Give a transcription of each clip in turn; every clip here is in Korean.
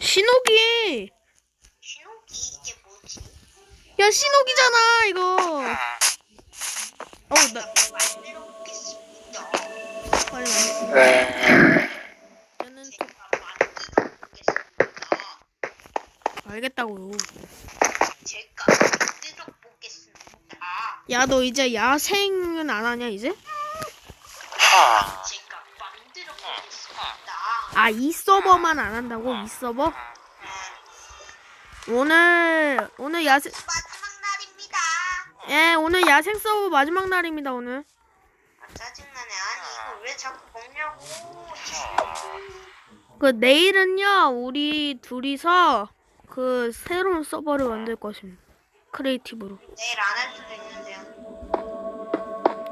신호기. 신호기 이게 뭐지? 야 신호기잖아 이거. 어우 나나 만들어 보겠습니다. 빨리 만. 나는 또 제가 만들어 보겠습니다. 알겠다고요. 제가 만들어 보겠습니다. 야 너 이제 야생은 안 하냐 이제? 제가 보겠습니다. 아 이 서버만 안 한다고 이 서버? 오늘 오늘 야생 마지막 날입니다. 예 오늘 야생 서버 마지막 날입니다 오늘. 아, 짜증나네. 아니 이거 왜 자꾸 먹냐고. 그 내일은요 우리 둘이서 그 새로운 서버를 만들 것입니다. 크리에이티브로 내일 안 할 수도 있는데요.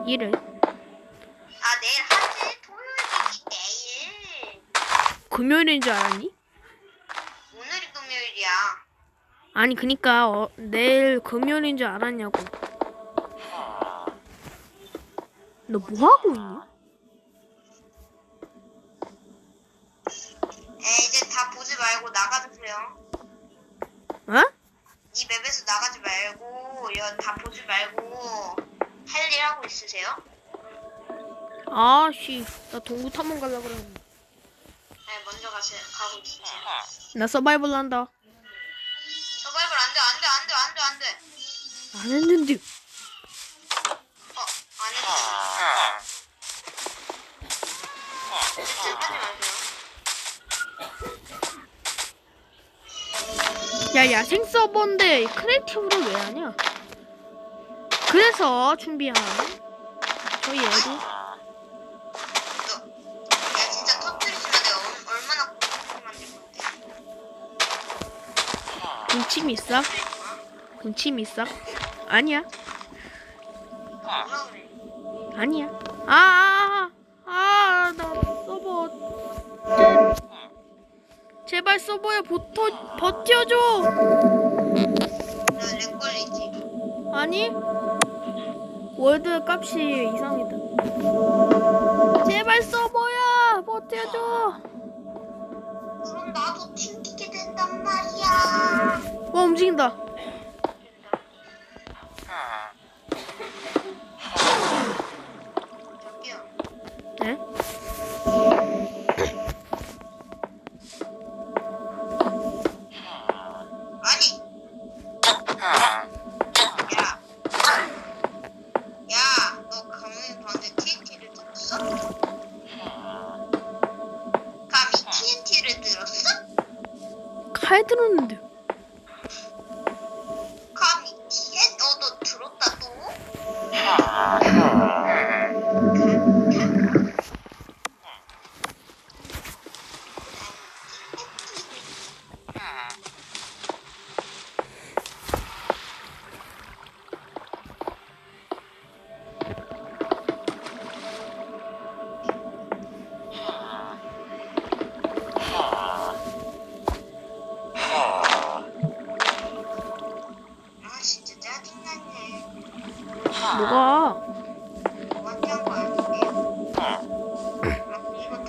일을 아 내일 하지. 금요일인 줄 알았니? 오늘이 금요일이야. 아니 그니까 어, 내일 금요일인 줄 알았냐고. 너 뭐 하고 있니? 에 이제 다 보지 말고 나가주세요. 어? 이 맵에서 나가지 말고 여, 다 보지 말고 할 일 하고 있으세요? 아씨 나 동구 탐험 가려 그랬는데. 가고 있으세요. 나 서바이벌 한다. 서바이벌 안돼 안돼 안돼 안돼 안돼. 안 했는데. 어안 했어. 진짜 하지 마세요. 야 야생 서버인데 크리에이티브를 왜 하냐? 그래서 준비한 저희 애도 침 있어? 군침 있어? 아니야? 아니야. 아, 아, 아, 나 서버. 제, 제발 서버에 버텨, 버텨줘. 아니? 월드 값이 이상이다. 제발 서버야, 버텨줘. 그럼 나도 튕기게 된단 말이야. 와, 움직인다. 칼 들었는데.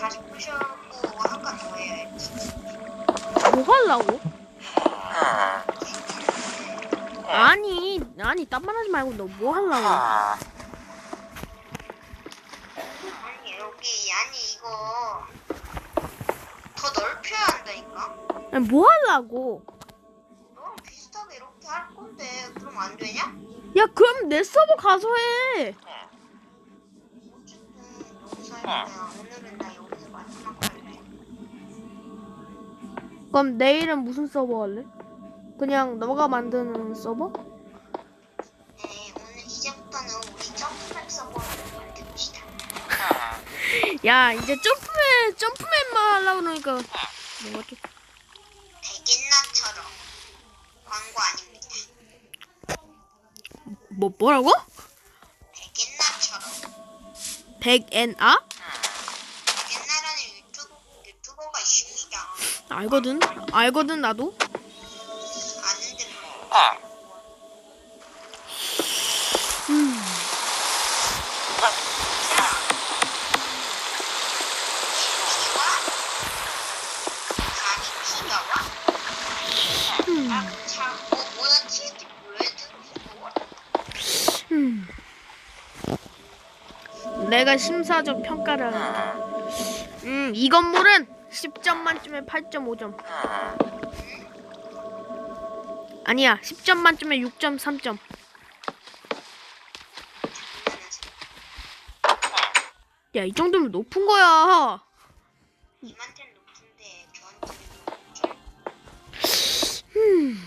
다시 부셔고 한칸더 해야지. 뭐 하려고? 아니, 아니, 딴말 하지 말고 너 뭐 하려고? 아니 여기 아니 이거 더 넓혀야 한다니까. 아니, 뭐 하려고? 너랑 비슷하게 이렇게 할 건데 그럼 안 되냐? 야, 그럼 내 서버 가서 해. 어쨌든 여기서. 오 그럼 내일은 무슨 서버 할래? 그냥 너가 만드는 서버? 네 오늘 이제부터는 우리 점프백 서버를 만듭시다. 야, 이제 점프맨, 점프맨만 하려고 그러니까. 뭔가 좀. 백인나처럼 광고 아닙니다. 뭐, 뭐라고? 백인나처럼 백앤아? 옛날에는 유튜브 유튜버가 있습니다. 알거든. 알거든, 나도. 음. 음, 아, 들고 음. 내가 심사적 평가를 한다. 음, 이 건물은 10점 만점에 8.5점. 아니야, 10점 만점에 6.3점. 야, 이 정도면 높은 거야. 음,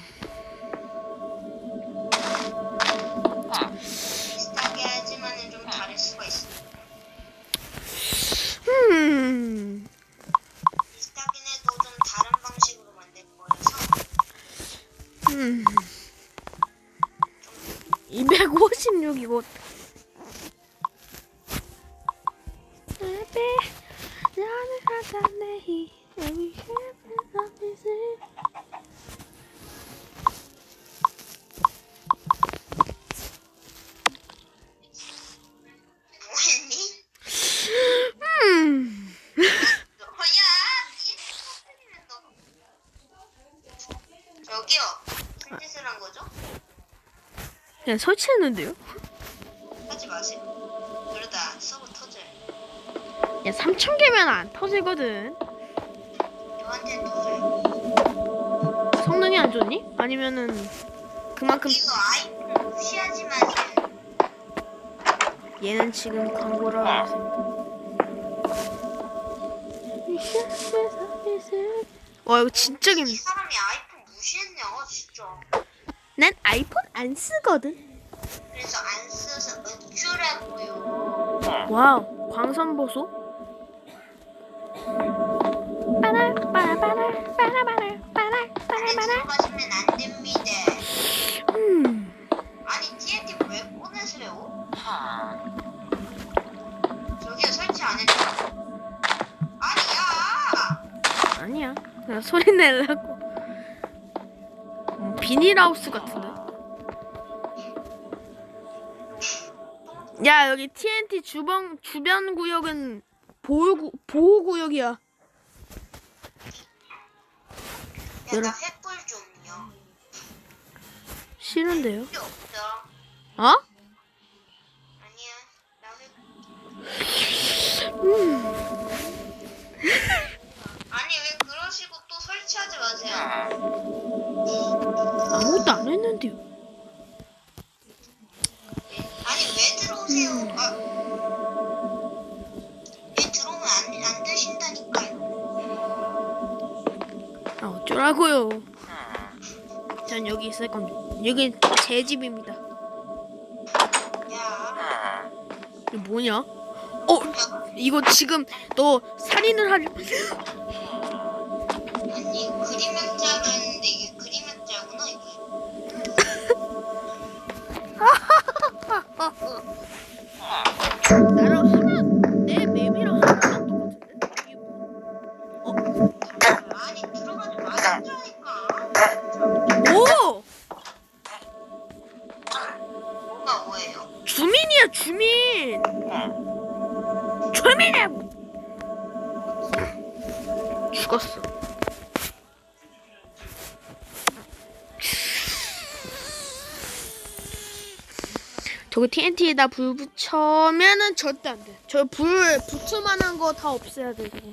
256이고. 그냥 설치했는데요? 하지 마세요. 그러다 서버 터져요. 야, 3,000개면 안 터지거든. 저한테는 터져요. 성능이 안 좋니? 아니면은 그만큼 이거 아이폰 무시하지 마세요. 얘는 지금 광고를 하고 있습니다. 와 이거 진짜 이 김. 사람이 아이폰. 어. 난 아이폰 안 쓰거든. 그래서 안 써서 어쩌라고요. 와우 광선 보소. 빠라 빠라 빠라 하우스 같은데. 야 여기 TNT 주변 주변 구역은 보호 보호 구역이야. 야나 횃불 좀요. 싫은데요? 필요 없어. 어? 아니야. 나 횃불. 음. 아니 왜 그러시고 또 설치하지 마세요. 아무것도 안 했는데요. 아니 왜 들어오세요? 아. 왜 들어오면 안, 안 되신다니까요. 아 어쩌라고요. 전 여기 있을 겁니다. 여기 제 집입니다. 야. 이거 뭐냐? 어 야. 이거 지금 너 살인을 하려. 주민이야. 죽었어. 저거 TNT에다 불 붙여면은 절대 안 돼. 저 불 붙을 만한 거 다 없애야 돼, 저거.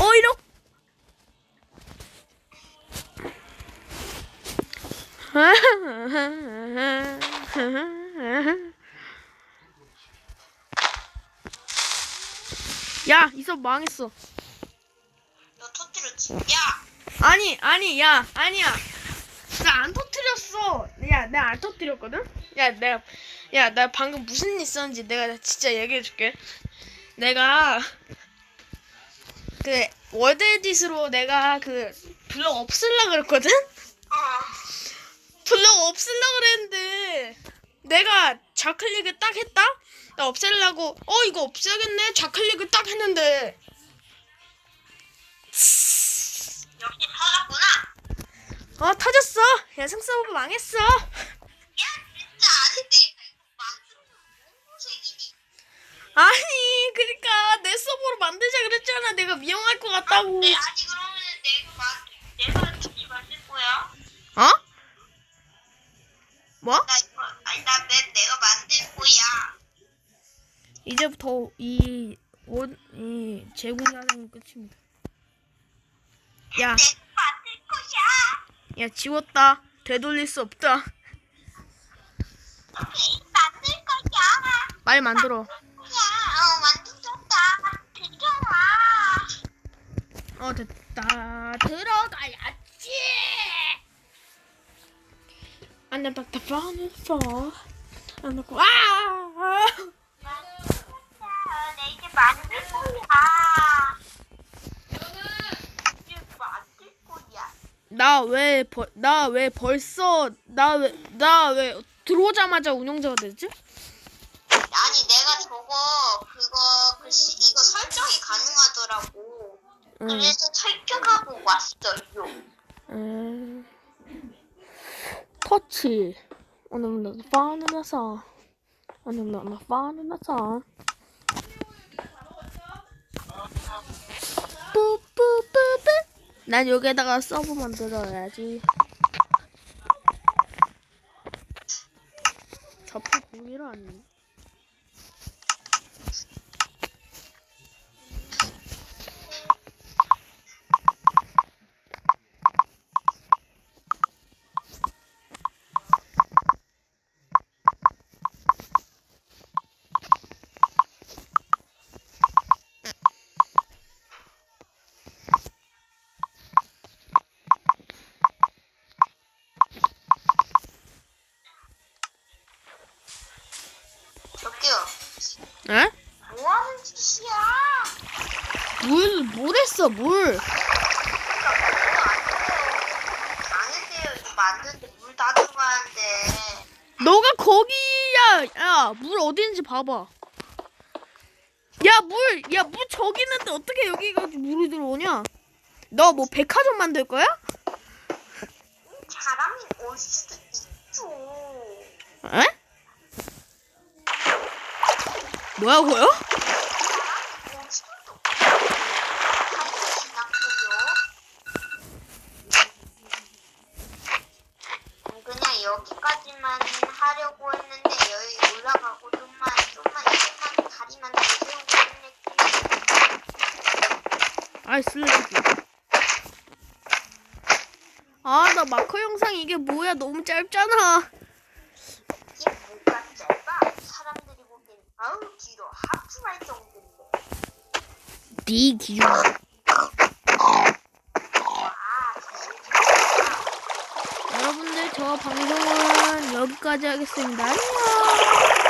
어, 이렇게. 야, 이서 망했어. 너 터뜨렸지? 야. 아니, 아니, 야, 아니야. 나 안 터뜨렸어. 야, 내가 안 터뜨렸거든? 야, 내가, 야, 나 방금 무슨 일 있었는지 내가 진짜 얘기해줄게. 내가, 그, 월드 에딧으로 내가 그, 블럭 없앨라 그랬거든? 아. 블럭 없앨라 그랬는데, 내가 좌클릭을 딱 했다? 나 없애려고, 어, 이거 없애야겠네? 좌클릭을 딱 했는데, 역시 터졌구나. 어, 터졌어. 야생 서버 망했어. 야 진짜 아니 내가 이거 만들어서? 아니, 그러니까 내 서버로 만들자 그랬잖아. 내가 미용할 것 같다고. 네, 아니 이제부터 이, 원, 이 야생은 끝입니다. 야. 야, 지웠다. 되돌릴 수 없다. 말 만들어. 야, 어. 어, 됐다. 들어가야지! 안 돼, 답답하면서. 안 넣고, 아! 만들었다. 내 이제 만들 거야. 이제 만들 거야. 나 왜, 벌, 나왜 벌써, 나 왜, 나 왜 들어오자마자 운영자가 되지? 아니 내가 저거 그거 그 시, 이거 설정이 가능하더라고. 응. 그래서 설정하고 왔어요. 음, 터치. 오늘은 파는나서. 오늘은 파는나서. 뿌뿌뿌뿌. 난 여기에다가 서브 만들어야지. 공유를 안 해. 짓이야? 물, 물 했어, 물. 너가 거기야, 야, 물 어디 있는지 봐봐. 야, 물, 야, 물 저기 있는데 어떻게 여기가 물이 들어오냐? 너 뭐 백화점 만들 거야? 사람이 올 수도 있죠. 에? 뭐야고요? 사람이 올 수도 있고요. 그냥 여기까지만 하려고 했는데 여기 올라가고 좀만 좀만 조금만 다리만 더 세우고 했는데 아이, 슬래시. 아, 나 마커 영상 이게 뭐야? 너무 짧잖아. 이게 뭐가 짧아? 사람들이 보기엔 아우 길어 하프할 정도인데. 네 기준. 와. 여러분들, 저 방송은 여기까지 하겠습니다. 안녕.